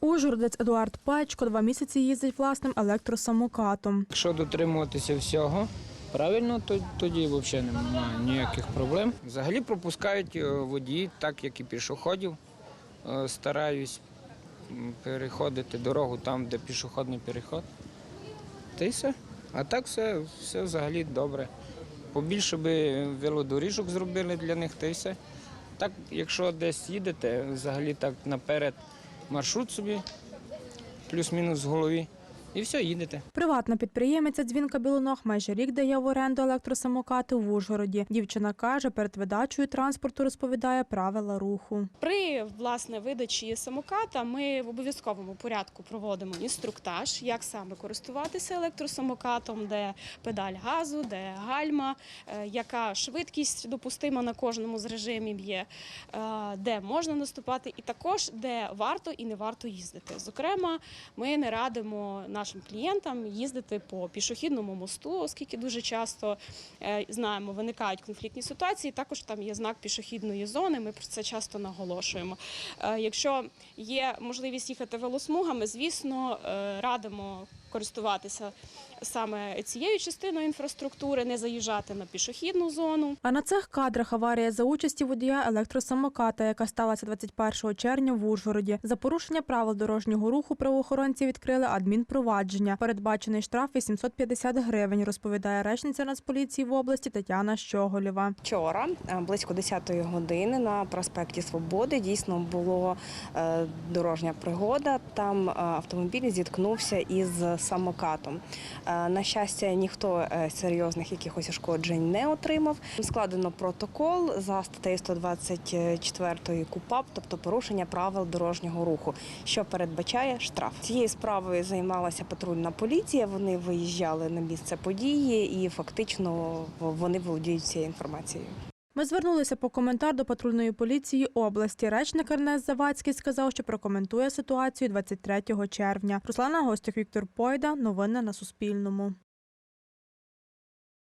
Ужгородець Едуард Печко два місяці їздить власним електросамокатом. Якщо дотримуватися всього правильно, то тоді взагалі немає ніяких проблем. Взагалі пропускають е, водії, так як і пішоходів. Е, Стараюсь переходити дорогу там, де пішохідний переход. Та й все. А так все, все взагалі добре. Побільше би велодоріжок зробили для них, та й все. Так, якщо десь їдете, взагалі так наперед маршрут собі, плюс-мінус в голові, і все, їдете. Приватна підприємиця Дзвінка Білоног майже рік дає в оренду електросамокати в Ужгороді. Дівчина каже, перед видачею транспорту розповідає правила руху. При власне видачі самоката ми в обов'язковому порядку проводимо інструктаж, як саме користуватися електросамокатом, де педаль газу, де гальма, е, яка швидкість допустима на кожному з режимів є, е, де можна наступати, і також де варто і не варто їздити. Зокрема, ми не радимо нашим клієнтам їздити по пішохідному мосту, оскільки дуже часто е, знаємо, виникають конфліктні ситуації. Також там є знак пішохідної зони. Ми про це часто наголошуємо. Е, Якщо є можливість їхати велосмугами, звісно, е, радимо користуватися саме цією частиною інфраструктури, не заїжджати на пішохідну зону. А на цих кадрах аварія за участі водія електросамоката, яка сталася 21 червня в Ужгороді. За порушення правил дорожнього руху правоохоронці відкрили адмінпровадження. Передбачений штраф 850 гривень, розповідає речниця Нацполіції в області Тетяна Щоголєва. Вчора е, близько 10-ї години на проспекті Свободи дійсно було е, дорожня пригода. Там е, автомобіль зіткнувся із самокатом. Е, На щастя, ніхто е, серйозних якихось ушкоджень не отримав. Складено протокол за статтею 124 КУПАП, тобто порушення правил дорожнього руху, що передбачає штраф. Цією справою займалася патрульна поліція. Вони виїжджали на місце події і фактично вони володіють цією інформацією. Ми звернулися по коментар до патрульної поліції області. Речник Ернест Завадський сказав, що прокоментує ситуацію 23 червня. Руслана Гостюк, Віктор Пойда. Новини на Суспільному.